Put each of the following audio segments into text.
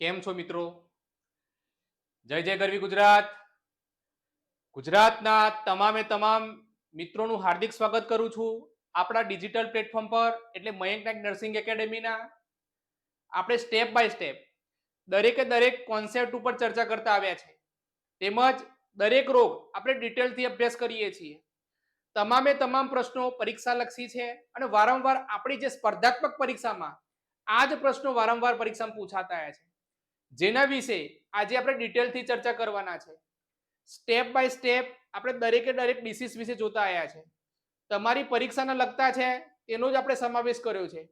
કેમ છો મિત્રો? જય જય ગરવી ગુજરાત. ગુજરાતના તમામે તમામ મિત્રોનું હાર્દિક સ્વાગત કરું છું આપણા ડિજિટલ પ્લેટફોર્મ પર, એટલે મયંક નાયક નર્સિંગ એકેડેમીના. આપણે સ્ટેપ બાય સ્ટેપ દરેકે દરેક કોન્સેપ્ટ ઉપર ચર્ચા કરતા આવ્યા છે. તેમજ દરેક રોગ આપણે ડિટેલથી અભ્યાસ કરીએ છીએ. તમામે તમામ પ્રશ્નો પરીક્ષાલક્ષી છે અને વારંવાર આપણી જે સ્પર્ધાત્મક પરીક્ષામાં આ જ પ્રશ્નો વારંવાર પરીક્ષામાં પૂછાતા આવ્યા છે. જેના વિશે આજે આપણે ડિટેલથી ચર્ચા કરવાના છે. સ્ટેપ બાય સ્ટેપ આપણે દરેકે દરેક ડિસીઝ વિશે જોતા આવ્યા છે. તમારી પરીક્ષાના લગતા છે એનો જ આપણે સમાવેશ કર્યો છે.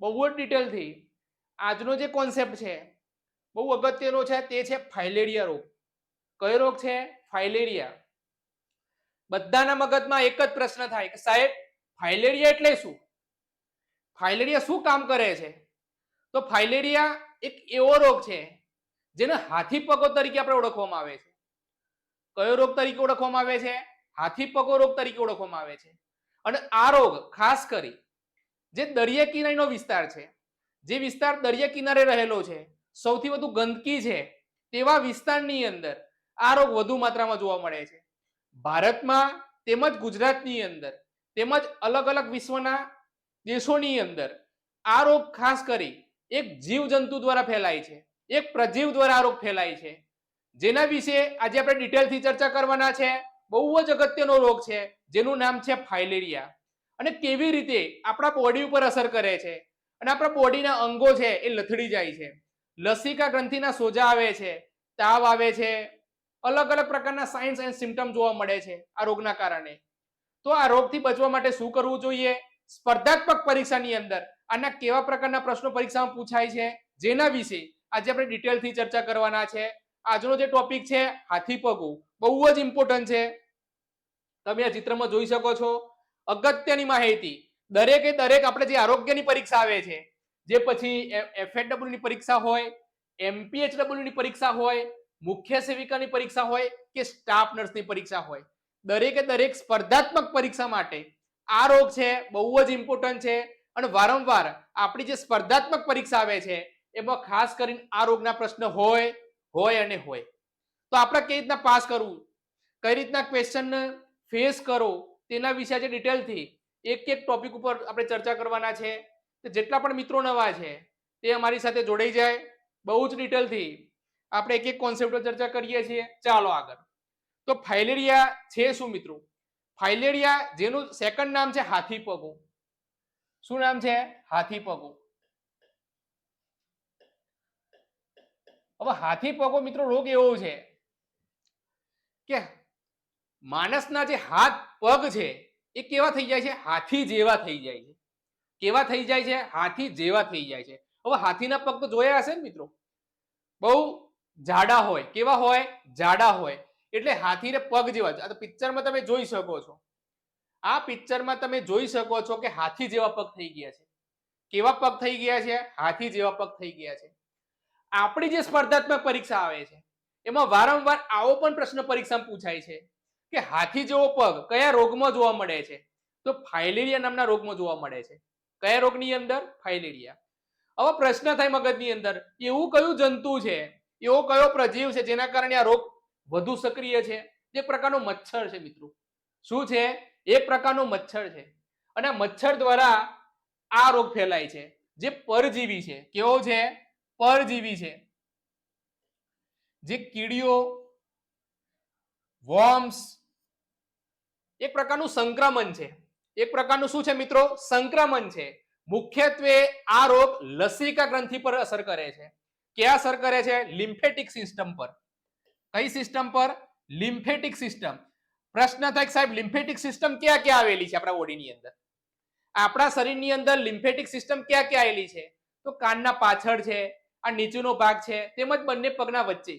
બહુ જ ડિટેલથી આજનો જે કોન્સેપ્ટ છે, બહુ અગત્યનો છે, તે છે ફાઇલેરિયા રોગ. કયો રોગ છે? ફાઇલેરિયા બધાના મગજમાં એક જ પ્રશ્ન થાય કે સાહેબ ફાઇલેરિયા એટલે શું? ફાઇલેરિયા શું કામ કરે છે? તો ફાઇલેરિયા એક એવો રોગ છે, જેને હાથી પગો તરીકે આપણે ઓળખવામાં આવે છે. કયો રોગ તરીકે ઓળખવામાં આવે છે? હાથી પગો રોગ તરીકે ઓળખવામાં આવે છે. અને આ રોગ ખાસ કરી જે દરિયા કિનારીનો વિસ્તાર છે, જે વિસ્તાર દરિયા કિનારે રહેલો છે, સૌથી વધુ ગંદકી છે, તેવા વિસ્તારની અંદર આ રોગ વધુ માત્રામાં જોવા મળે છે. ભારતમાં તેમજ ગુજરાતની અંદર તેમજ અલગ અલગ વિશ્વના દેશોની અંદર આ રોગ ખાસ કરી એક જીવજંતુ દ્વારા ફેલાય છે. એક પ્રજીવ દ્વારા આ રોગ ફેલાય છે. જેના વિશે આજે આપણે ડિટેલથી ચર્ચા કરવાના છે. બહુ જ અગત્યનો રોગ છે. જેનું નામ છે ફાઇલેરિયા. અને કેવી રીતે આપણા બોડી ઉપર અસર કરે છે. અને આપણા બોડીના અંગો છે એ લથડી જાય છે. લસિકા ગ્રંથિના સોજા આવે છે. તાવ આવે છે. અલગ અલગ પ્રકારના સાઇન્સ એન્ડ સિમ્ટમ જોવા મળે છે આ રોગના કારણે. તો આ રોગથી બચવા માટે શું કરવું જોઈએ? સ્પર્ધાત્મક પરીક્ષાની અંદર આના કેવા પ્રકારના પ્રશ્નો પરીક્ષામાં પૂછાય છે, જેના વિશે આજે આપણે ડિટેલથી ચર્ચા કરવાના છે. આજનો જે ટોપિક છે, હાથી પગું. બહુ જ ઇમ્પોર્ટન્ટ છે. તમે આ ચિત્રમાં જોઈ શકો છો, અગત્યની માહિતી. દરેકે દરેક આપણે જે આરોગ્યની પરીક્ષા આવે છે, જે પછી એફએડબલ્યુ ની પરીક્ષા હોય એમપીએચડબલ્યુ ની પરીક્ષા હોય, મુખ્ય સેવિકાની પરીક્ષા હોય કે સ્ટાફ નર્સની પરીક્ષા હોય. દરેકે દરેક સ્પર્ધાત્મક પરીક્ષા માટે આ રોગ છે, બહુ જ ઇમ્પોર્ટન્ટ છે. અને વારંવાર આપણી જે સ્પર્ધાત્મક પરીક્ષા આવે છે, એમાં ખાસ કરીને આ રોગના પ્રશ્ન હોય હોય અને હોય. તો આપણે કઈ રીતના પાસ કરવું? કઈ રીતના ક્વેશ્ચન ફેસ કરો? તેના વિશે આજે ડિટેલથી એક એક ટોપિક ઉપર આપણે ચર્ચા કરવાના છે. જેટલા પણ મિત્રો નવા છે, તે અમારી સાથે જોડાઈ જાય. બહુ જ ડિટેલથી આપણે એક એક કોન્સેપ્ટ ચર્ચા કરીએ છીએ. ચાલો આગળ. તો ફાઇલેરિયા છે શું મિત્રો? ફાઇલેરિયા જેનું સેકન્ડ નામ છે હાથી પગું. શું નામ છે? હાથી પગો. હવે હાથી પગો મિત્રો રોગ એવો છે કે માણસના જે હાથ પગ છે એ કેવા થઈ જાય છે? હાથી જેવા થઈ જાય છે. કેવા થઈ જાય છે? હાથી જેવા થઈ જાય છે. હવે હાથીના પગ તો જોયા હશે ને મિત્રો? બહુ જાડા હોય. કેવા હોય? જાડા હોય. એટલે હાથીને પગ જેવા. આ તો પિક્ચરમાં તમે જોઈ શકો છો. આ પિક્ચરમાં તમે જોઈ શકો છો કે હાથી જેવા પગ થઈ ગયા છે. કેવા પગ થઈ ગયા છે? હાથી જેવા પગ થઈ ગયા છે. આપણી જે સ્પર્ધાત્મક પરીક્ષા આવે છે, એમાં વારંવાર આવો પણ પ્રશ્ન પરીક્ષામાં પૂછાય છે કે હાથી જેવો પગ કયા રોગમાં જોવા મળે છે? તો ફાઇલેરિયા નામના રોગમાં જોવા મળે છે. કયા રોગની અંદર? ફાઇલેરિયા. હવે પ્રશ્ન થાય મગજની અંદર, એવું કયું જંતુ છે? એવો કયો પ્રજીવ છે જેના કારણે આ રોગ વધુ સક્રિય છે? જે પ્રકારનો મચ્છર છે મિત્રો. શું છે? એક પ્રકારનો મચ્છર છે. અને મચ્છર દ્વારા આ રોગ ફેલાય છે. જે પરજીવી છે. કેવો છે? પરજીવી છે. જે કીડીઓ વોર્મ્સ એક પ્રકારનું સંક્રમણ છે. એક પ્રકારનું શું છે મિત્રો? સંક્રમણ છે. મુખ્યત્વે આ રોગ લસિકા ગ્રંથિ પર અસર કરે છે. ક્યાં અસર કરે છે? લિમ્ફેટિક સિસ્ટમ પર. કઈ સિસ્ટમ પર? Lymphatic system. પ્રશ્ન થાય સાહેબ, લિમ્ફેટિક સિસ્ટમ ક્યાં ક્યાં આવેલી છે આપણા બોડીની અંદર? આપણા શરીરની અંદર લિમ્ફેટિક સિસ્ટમ ક્યાં ક્યાં આવેલી છે? તો કાનના પાછળ છે, આ નીચેનો ભાગ છે, તેમજ બંને પગના વચ્ચે.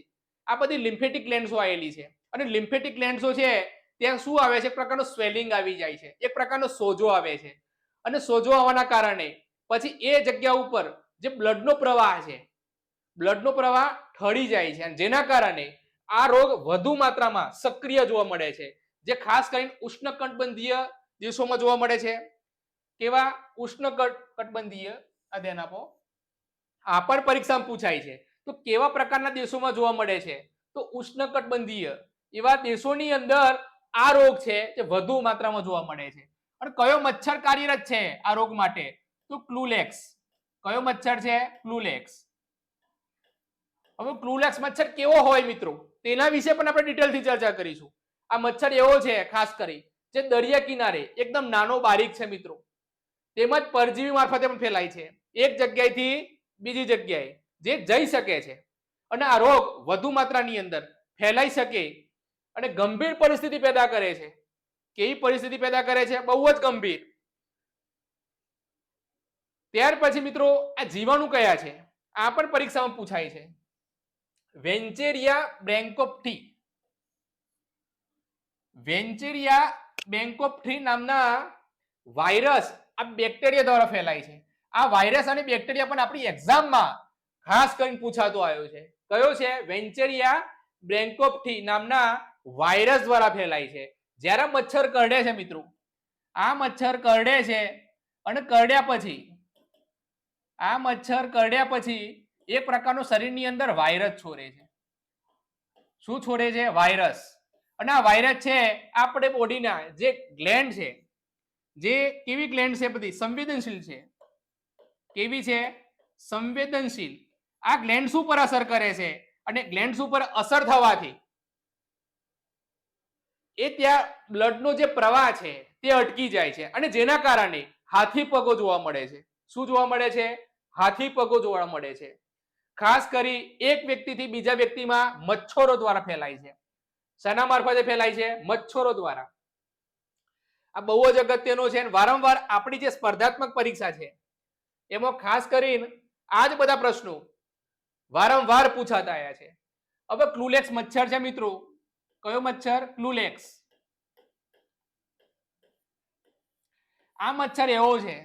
આ બધી લિમ્ફેટિક લેન્સો આવેલી છે. અને લિમ્ફેટિક લેન્સો છે, ત્યાં શું આવે છે? એક પ્રકારનો સ્વેલિંગ આવી જાય છે. એક પ્રકારનો સોજો આવે છે. અને સોજો આવવાના કારણે પછી એ જગ્યા ઉપર જે બ્લડનો પ્રવાહ છે, બ્લડનો પ્રવાહ ઠળી જાય છે. અને જેના કારણે આ રોગ વધુ માત્રામાં સક્રિય જોવા મળે છે. જે ખાસ કરીને ઉષ્ણકટબંધીય દેશોમાં જોવા મળે છે. કેવા? ઉષ્ણકટબંધીય આ ધ્યાન આપો. આ પણ પરીક્ષામાં પૂછાય છે. તો કેવા પ્રકારના દેશોમાં જોવા મળે છે? તો ઉષ્ણકટબંધીય એવા દેશોની અંદર આ રોગ છે તે વધુ માત્રામાં જોવા મળે છે. અને કયો મચ્છર કાર્યરત છે આ રોગ માટે? તો ક્લુલેક્સ. કયો મચ્છર છે? ક્લુલેક્સ. હવે ક્લુલેક્સ મચ્છર કેવો હોય મિત્રો? તેના વિશે પણ આપણે ડિટેલથી ચર્ચા કરીશું. આ મચ્છર એવો છે, ખાસ કરી, જે દરિયા કિનારે એકદમ નાનો બારીક છે મિત્રો. તેમજ પરજીવી મારફતે પણ ફેલાય છે. એક જગ્યાએથી બીજી જગ્યાએ, જે જઈ શકે છે. અને આ રોગ વધુ માત્રાની અંદર ફેલાઈ શકે અને ગંભીર પરિસ્થિતિ પેદા કરે છે. કેવી પરિસ્થિતિ પેદા કરે છે? બહુ જ ગંભીર. ત્યાર પછી મિત્રો, આ જીવાણુ કયા છે? આ પણ પરીક્ષામાં પૂછાય છે. વેન્ચેરિયા બ્રેન્કોપ્ટી. વેન્ચેરિયા બેન્કોપ્ટ્રી નામના વાયરસ આ બેક્ટેરિયા દ્વારા ફેલાય છે. આ વાયરસ અને બેક્ટેરિયા પણ આપણી એક્ઝામમાં ખાસ કરીને પૂછાતો આવ્યો છે. કયો છે? વેન્ચેરિયા બ્રેન્કોપ્ટી નામના વાયરસ દ્વારા ફેલાય છે. જ્યારે મચ્છર કરડે છે મિત્રો. આ મચ્છર કરડે છે અને કરડ્યા પછી, આ મચ્છર કરડ્યા પછી એક પ્રકારનો શરીરની અંદર વાયરસ છોડે છે. શું છોડે છે? વાયરસ. અને આ વાયરસ છે, આપણે બોડીના જે ગ્લેન્ડ છે, જે કેવી ગ્લેન્ડ છે બધી? સંવેદનશીલ છે. કેવી છે? સંવેદનશીલ. આ ગ્લેન્ડ્સ ઉપર અસર કરે છે અને ગ્લેન્ડ્સ ઉપર અસર થવાથી એ ત્યાં બ્લડનો જે પ્રવાહ છે, તે અટકી જાય છે અને જેના કારણે હાથી પગો જોવા મળે છે. શું જોવા મળે છે? હાથી પગો જોવા મળે છે. ખાસ કરી એક વ્યક્તિથી બીજા વ્યક્તિમાં મચ્છરો દ્વારા ફેલાય છે. શેના મારફતે ફેલાય છે? મચ્છરો દ્વારા. આ બહુ જ અગત્યનો છે વારંવાર આપણી જે સ્પર્ધાત્મક પરીક્ષા છે, એમાં ખાસ કરીને આ જ બધા પ્રશ્નો વારંવાર પૂછાતા આવ્યા છે. હવે ક્લુલેક્સ મચ્છર છે મિત્રો. કયો મચ્છર? ક્લુલેક્સ. આ મચ્છર એવો છે.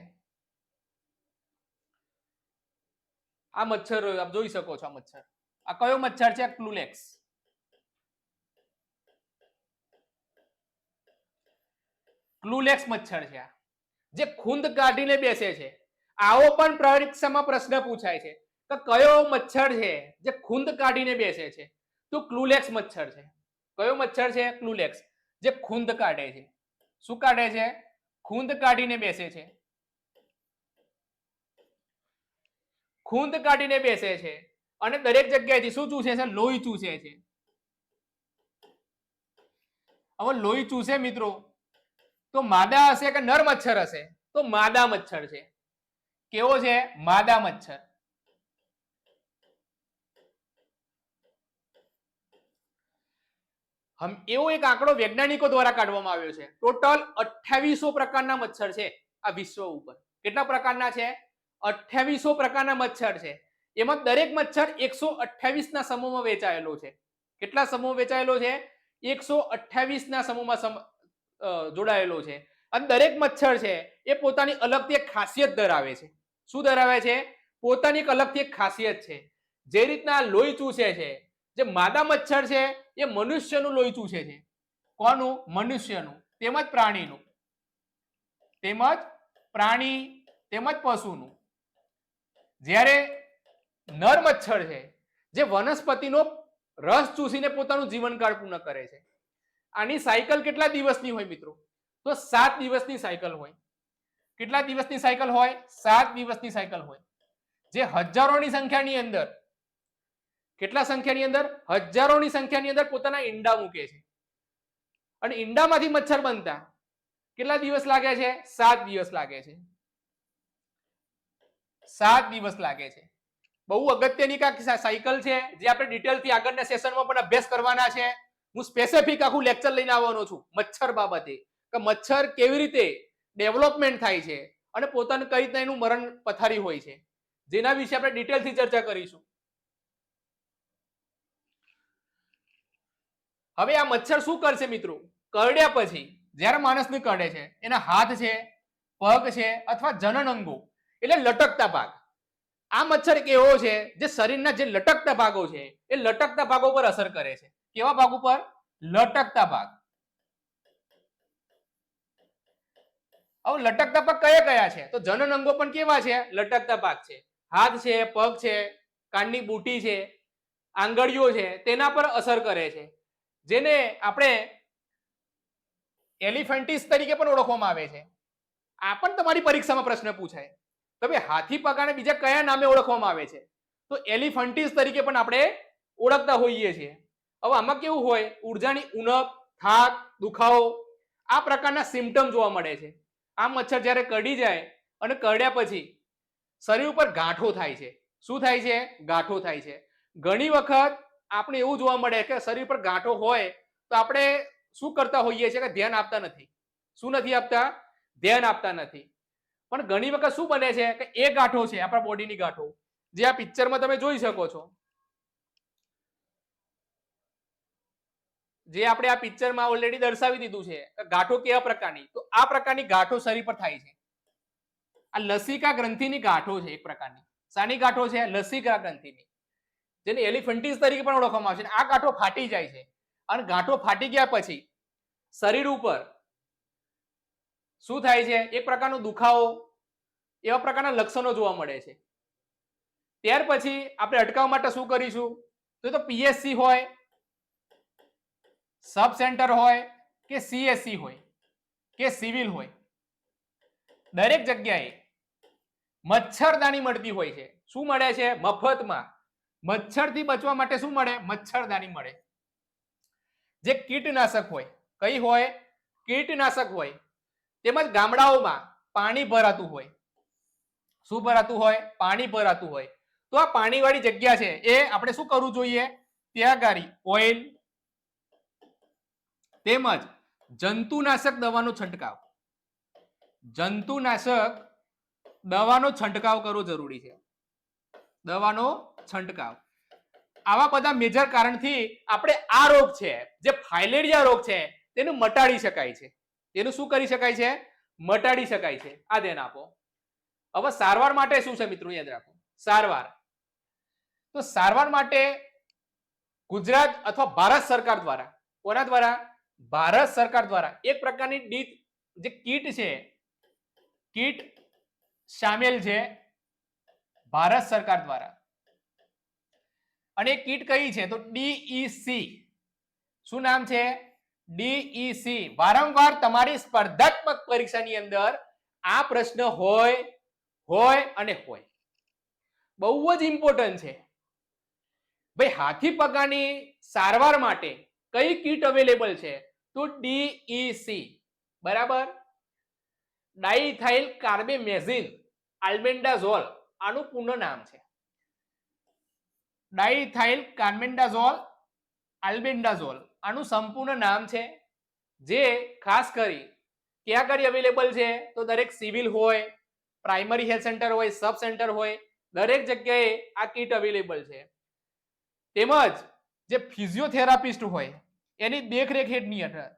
આ મચ્છર આપ જોઈ શકો છો આ મચ્છર. આ કયો મચ્છર છે? ક્લુલેક્સ. ક્લુલેક્સ મચ્છર છે જે ખૂંદ કાઢીને બેસે છે. આવો પણ પરીક્ષામાં પ્રશ્ન પૂછાય છે તો કયો મચ્છર છે જે ખૂંદ કાઢીને બેસે છે? તો ક્લુલેક્સ મચ્છર છે. કયો મચ્છર છે? ક્લુલેક્સ. જે ખૂંદ કાઢે છે. શું કાઢે છે? ખૂંદ કાઢીને બેસે છે. ખૂંદ કાઢીને બેસે છે. અને દરેક જગ્યાએથી શું ચૂસે છે? લોહી ચૂસે છે. હવે લોહી ચૂસે મિત્રો. તો માદા હશે કે નર મચ્છર હશે? તો માદા મચ્છર છે. કેવો છે? માદા મચ્છર. એવો એક આંકડો વૈજ્ઞાનિકો દ્વારા કાઢવામાં આવ્યો છે. ટોટલ અઠ્યાવીસો પ્રકારના મચ્છર છે આ વિશ્વ ઉપર. કેટલા પ્રકારના છે? અઠ્યાવીસો પ્રકારના મચ્છર છે. એમાં દરેક મચ્છર એકસો અઠ્યાવીસ ના સમૂહમાં વેચાયેલો છે. કેટલા સમૂહ વેચાયેલો છે? એકસો અઠ્યાવીસ ના સમૂહમાં જોડાયેલો છે. અને દરેક મચ્છર છે, એ પોતાની અલગથી એક ખાસિયત ધરાવે છે. શું ધરાવે છે? પોતાની એક અલગથી એક ખાસિયત છે. જે રીતના લોહી ચૂસે છે, જે માદા મચ્છર છે, એ મનુષ્યનું લોહી ચૂસે છે. કોનું? મનુષ્યનું. તેમજ પ્રાણીનું. તેમજ પ્રાણી તેમજ પશુનું. જ્યારે નર મચ્છર છે, જે વનસ્પતિનો રસ ચૂસીને પોતાનું જીવનકાળ પૂર્ણ કરે છે. આની સાયકલ કેટલા દિવસની હોય મિત્રો? તો સાત દિવસની સાયકલ હોય. કેટલા દિવસની સાયકલ હોય? સાત દિવસની સાયકલ હોય. જે હજારોની સંખ્યાની અંદર, કેટલા સંખ્યાની અંદર? હજારોની સંખ્યાની અંદર પોતાના ઈંડા મૂકે છે. અને ઈંડામાંથી મચ્છર બનતા કેટલા દિવસ લાગે છે? સાત દિવસ લાગે છે. સાત દિવસ લાગે છે. બહુ અગત્યની કાંઈક સા- સાયકલ છે, જે આપણે ડિટેલથી આગળના સેશનમાં પણ અભ્યાસ કરવાના છે. હું સ્પેસિફિક આખું લેક્ચર લઈને આવવાનો છું, મચ્છર બાબતે. કે મચ્છર કેવી રીતે ડેવલપમેન્ટ થાય છે અને પોતાનું કઈ રીતના એનું મરણ પથારી હોય છે. જેના વિશે આપણે ડિટેલથી ચર્ચા કરીશું. હવે આ મચ્છર શું કરશે મિત્રો? કરડ્યા પછી, જ્યારે માણસને કરડે છે, એના હાથ છે, પગ છે અથવા જનન અંગો, એટલે લટકતા ભાગ. આ મચ્છર એક એવો છે જે શરીરના જે લટકતા ભાગો છે, એ લટકતા ભાગો પર અસર કરે છે. કેવા ભાગ ઉપર? લટકતા ભાગ. હવે લટકતા ભાગ કયા કયા છે? તો જનન અંગો પણ કેવા છે? લટકતા ભાગ છે. હાથ છે, પગ છે, કાનની બુટી છે, આંગળીઓ છે, તેના પર અસર કરે છે. જેને આપણે એલિફન્ટિસ તરીકે પણ ઓળખવામાં આવે છે. આ પણ તમારી પરીક્ષામાં પ્રશ્ન પૂછાય. તો ભાઈ, હાથી પગાને બીજા કયા નામે ઓળખવામાં આવે છે? તો એલિફન્ટિસ તરીકે પણ આપણે ઓળખતા હોઈએ છીએ. હવે આમાં કેવું હોય? ઉર્જાની ઉણપ, થાક, દુખાવો, આ પ્રકારના સિમ્ટમ જોવા મળે છે. આ મચ્છર જ્યારે કરડી જાય અને કરડ્યા પછી શરીર ઉપર ગાંઠો થાય છે. શું થાય છે? ગાંઠો થાય છે. ઘણી વખત આપણે એવું જોવા મળે કે શરીર પર ગાંઠો હોય તો આપણે શું કરતા હોઈએ છીએ કે ધ્યાન આપતા નથી. શું નથી આપતા? ધ્યાન આપતા નથી. પણ ઘણી વખત શું બને છે કે એ ગાંઠો છે, આપણા બોડીની ગાંઠો. જે આ પિક્ચરમાં તમે જોઈ શકો છો. જે આપણે આ પિક્ચરમાં ઓલરેડી દર્શાવી દીધું છે ગાંઠો કેવા પ્રકારની? તો આ પ્રકારની ગાંઠો શરીર પર થાય છે. આ લસિકા ગ્રંથિની ગાંઠો છે એક પ્રકારની. સાની ગાંઠો છે લસિકા ગ્રંથિની? જેને એલિફન્ટિસ તરીકે પણ ઓળખવામાં આવે છે. આ ગાંઠો ફાટી જાય છે. અને ગાંઠો ફાટી ગયા પછી શરીર ઉપર શું થાય છે? એક પ્રકારનો દુખાવો, એવા પ્રકારના લક્ષણો જોવા મળે છે. ત્યાર પછી આપણે અટકાવવા માટે શું કરીશું? તો પીએસસી હોય સબ સેન્ટર હોય કે સીએસસી હોય કે સિવિલ હોય? દરેક જગ્યાએ મચ્છરદાની મળતી હોય છે. શું મળે છે? મફતમાં. મચ્છરથી બચવા માટે શું મળે? મચ્છરદાની મળે. જે કીટનાશક હોય, કઈ હોય? કીટનાશક હોય. તેમજ ગામડાઓમાં પાણી ભરાતું હોય. શું ભરાતું હોય? પાણી ભરાતું હોય. તો આ પાણીવાળી જગ્યા છે એ આપણે શું કરવું જોઈએ? ત્યાં ગાડી ઓઇલ તેમજ જંતુનાશક દવાનો છંટકાવ. જંતુનાશક દવાનો છંટકાવ કરવો જરૂરી છે. દવાનો છંટકાવ. આવા બધા મેજર કારણથી આપણે આ રોગ છે, જે ફાઇલેરિયા રોગ છે, તેને મટાડી શકાય છે. તેનું શું કરી શકાય છે? મટાડી શકાય છે. આ ધ્યાન આપો. હવે સારવાર માટે શું છે મિત્રો? યાદ રાખો. સારવાર. તો સારવાર માટે ગુજરાત અથવા ભારત સરકાર દ્વારા, કોના દ્વારા? ભારત સરકાર દ્વારા એક પ્રકારની જે કીટ છે, કીટ સામેલ છે ભારત સરકાર દ્વારા. અને કીટ કઈ છે? તો ડીઈસી શું નામ છે? ડીઈસી વારંવાર તમારી સ્પર્ધાત્મક પરીક્ષાની અંદર આ પ્રશ્ન હોય હોય અને હોય. બહુ જ ઇમ્પોર્ટન્ટ છે. ભાઈ, હાથી પગાની સારવાર માટે કઈ કીટ અવેલેબલ છે? તો ડીઈસી બરાબર? ડાઈથાઇલ કાર્બેમેઝિન, આલ્બેન્ડાઝોલ, આનું પૂર્ણ નામ છે. ડાઈથાઇલ કાર્બેન્ડાઝોલ, આલ્બેન્ડાઝોલ, આનું સંપૂર્ણ નામ છે. જે ખાસ કરી, ક્યાં કરી અવેલેબલ છે? તો દરેક સિવિલ હોય, પ્રાઇમરી હેલ્થ સેન્ટર હોય, સબ સેન્ટર હોય, દરેક જગ્યાએ આ કીટ અવેલેબલ છે. તેમજ જે ફિઝિયોથેરાપિસ્ટ હોય એની દેખરેખ હેઠની હેઠળ.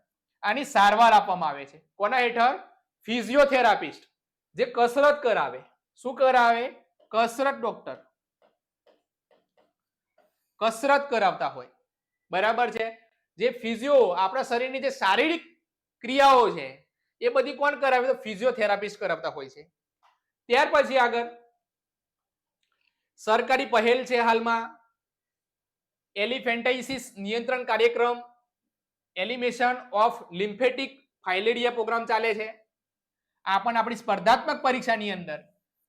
આની સારવાર આપવામાં આવે છે. કોના હેઠળ? ફિઝિયોથેરાપિસ્ટ, જે કસરત કરાવે. શું કરાવે? કસરત ડોક્ટર. કસરત કરાવતા હોય. બરાબર છે? જે ફિઝિયો, આપણા શરીરની જે શારીરિક ક્રિયાઓ છે, એ બધી કોણ કરાવે? તો ફિઝિયોથેરાપિસ્ટ કરાવતા હોય છે. ત્યાર પછી આગળ. સરકારી પહેલ છે હાલમાં. એલિફેન્ટાઇસિસ નિયંત્રણ કાર્યક્રમ elimination of lymphatic filaria programme ચાલે છે. આ પણ આપણી સ્પર્ધાત્મક પરીક્ષાની અંદર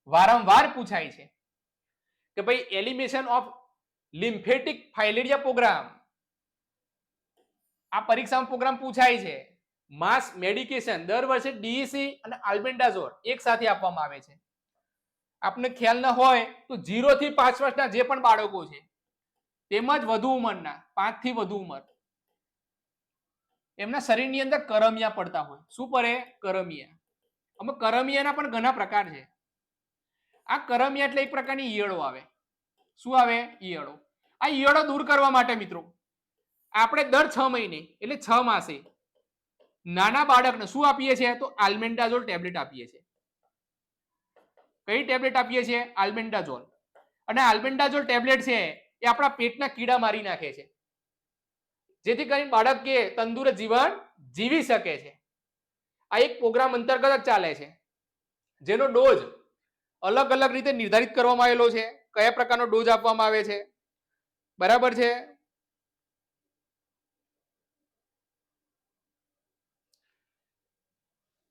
વારંવાર પૂછાય છે કે ભાઈ elimination of lymphatic filaria programme આ પરીક્ષામાં પ્રોગ્રામ પૂછાય છે. માસ મેડિકેશન દર વર્ષે ડીઈસી અને આલ્બેન્ડાઝોર એક સાથે આપવામાં આવે છે. આપને ખ્યાલ ન હોય તો ઝીરો થી પાંચ વર્ષના જે પણ બાળકો છે તેમજ વધુ ઉંમરના પાંચથી વધુ ઉંમર. એમના શરીરની અંદર કરમિયા પડતા હોય. શું પડે? કરમિયા. અમે કરમિયાના પણ ઘણા પ્રકાર છે. આ કરમિયા એટલે એક પ્રકારની ઈયળો આવે. શું આવે? ઈયળો. આ ઈયળો દૂર કરવા માટે મિત્રો, આપણે દર છ મહિને, એટલે છ માસે, નાના બાળકને શું આપીએ છીએ? તો આલ્મેન્ડાઝોલ ટેબ્લેટ આપીએ છીએ. કઈ ટેબ્લેટ આપીએ છીએ? આલ્મેન્ડાઝોલ. અને આલ્મેન્ડાઝોલ ટેબ્લેટ છે એ આપણા પેટના કીડા મારી નાખે છે. જેથી કરીને બાળક કે તંદુરસ્ત જીવન જીવી શકે છે. આ એક પ્રોગ્રામ અંતર્ગત જ ચાલે છે. જેનો ડોઝ અલગ અલગ રીતે નિર્ધારિત કરવામાં આવેલો છે. કયા પ્રકારનો ડોઝ આપવામાં આવે છે? બરાબર છે?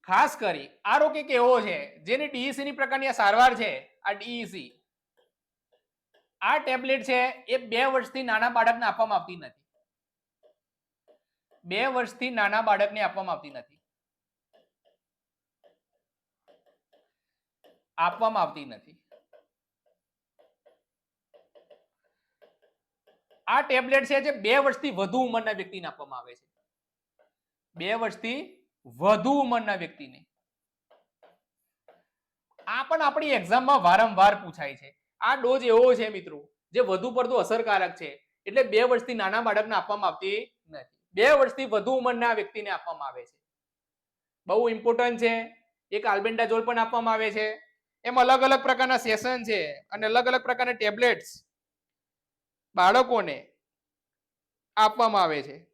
ખાસ કરી આ રોગ એક એવો છે જેની ડીઈસી ની પ્રકારની આ સારવાર છે, આ ડીઈસી આ ટેબ્લેટ છે એ બે વર્ષથી નાના બાળકને આપવામાં આવતી નથી. બે વર્ષથી નાના બાળકને આપવામાં આવતી નથી. આપવામાં આવતી નથી. આ ટેબ્લેટ છે જે બે વર્ષથી વધુ ઉંમરના વ્યક્તિને આપવામાં આવે છે. બે વર્ષથી વધુ ઉંમરના વ્યક્તિને. આ પણ આપણી એક્ઝામમાં વારંવાર પૂછાય છે. આ ડોઝ એવો છે મિત્રો, જે વધુ પડતું અસરકારક છે. એટલે બે વર્ષથી નાના બાળકને આપવામાં આવતી નથી. બે વર્ષથી વધુ ઉંમરના વ્યક્તિને આપવામાં આવે છે. બહુ ઇમ્પોર્ટન્ટ છે. એક આલ્બેન્ડાઝોલ પણ આપવામાં આવે છે. એમ અલગ અલગ પ્રકારના સેશન છે અને અલગ અલગ પ્રકારના ટેબ્લેટ્સ બાળકોને આપવામાં આવે છે.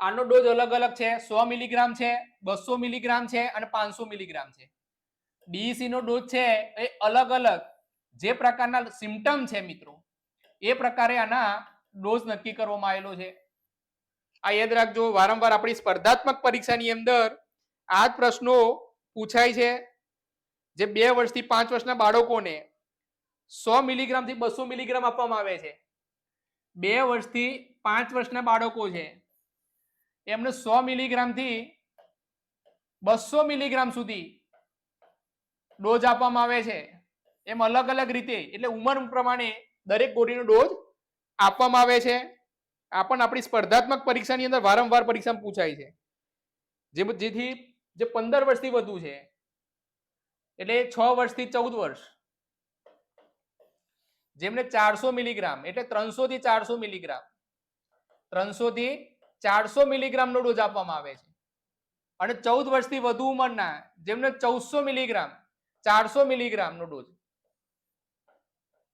આનો ડોઝ અલગ અલગ છે. સો મિલીગ્રામ છે, બસો મિલીગ્રામ છે અને પાંચસો મિલીગ્રામ છે. ડીઈસી નો ડોઝ છે એ અલગ અલગ. જે પ્રકારના સિમ્ટમ છે મિત્રો, એ પ્રકારે આના ડોઝ નક્કી કરવામાં આવેલો છે. આ યાદ રાખજો, વારંવાર આપણી સ્પર્ધાત્મક પરીક્ષાની અંદર આ જ પ્રશ્નો પૂછાય છે. જે બે વર્ષથી પાંચ વર્ષના બાળકોને સો મિલીગ્રામથી બસો મિલીગ્રામ આપવામાં આવે છે. બે વર્ષથી પાંચ વર્ષના બાળકો છે. એમને સો મિલીગ્રામથી બસો મિલીગ્રામ સુધી ડોઝ આપવામાં આવે છે. એમ અલગ અલગ રીતે, એટલે ઉંમર પ્રમાણે દરેક ગોળીનો ડોઝ આપવામાં આવે છે. આ પણ આપણી સ્પર્ધાત્મક પરીક્ષાની અંદર વારંવાર પરીક્ષામાં પૂછાય છે. જે જેથી જે પંદર વર્ષથી વધુ છે, એટલે છ વર્ષથી ચૌદ વર્ષ, જેમને ચારસો મિલીગ્રામ, એટલે ત્રણસો થી ચારસો મિલીગ્રામ ત્રણસો થી ચારસો મિલીગ્રામ નો ડોઝ આપવામાં આવે છે. અને ચૌદ વર્ષથી વધુ ઉંમરના જેમને ચૌદસો મિલીગ્રામ, ચારસો મિલીગ્રામ નો ડોઝ.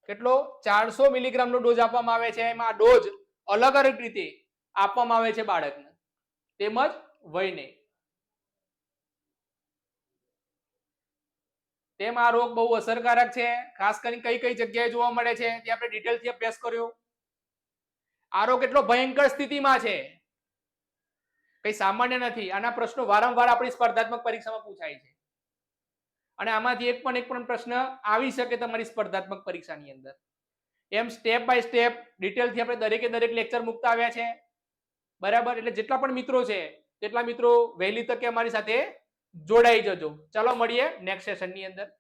કેટલો? ચારસો મિલીગ્રામ નો ડોઝ આપવામાં આવે છે. એમાં ડોઝ અલગ અલગ રીતે આપવામાં આવે છે બાળકને. તેમજ વયને. તેમ આ રોગ બહુ અસરકારક છે. ખાસ કરીને કઈ કઈ જગ્યાએ જોવા મળે છે. તે આપણે ડિટેલથી અભ્યાસ કર્યો. આ રોગ એટલો ભયંકર સ્થિતિમાં છે કઈ સામાન્ય નથી. આના પ્રશ્નો વારંવાર આપણી સ્પર્ધાત્મક પરીક્ષામાં પૂછાય છે. અને આમાંથી એક પણ એક પણ પ્રશ્ન આવી શકે તમારી સ્પર્ધાત્મક પરીક્ષાની અંદર. એમ સ્ટેપ બાય સ્ટેપ ડિટેલથી આપણે દરેકે દરેક લેક્ચર મૂકતા આવ્યા છે. બરાબર? એટલે જેટલા પણ મિત્રો છે, તેટલા મિત્રો વહેલી તકે અમારી સાથે જોડાઈ જજો. ચાલો મળીએ નેક્સ્ટ સેશનની અંદર.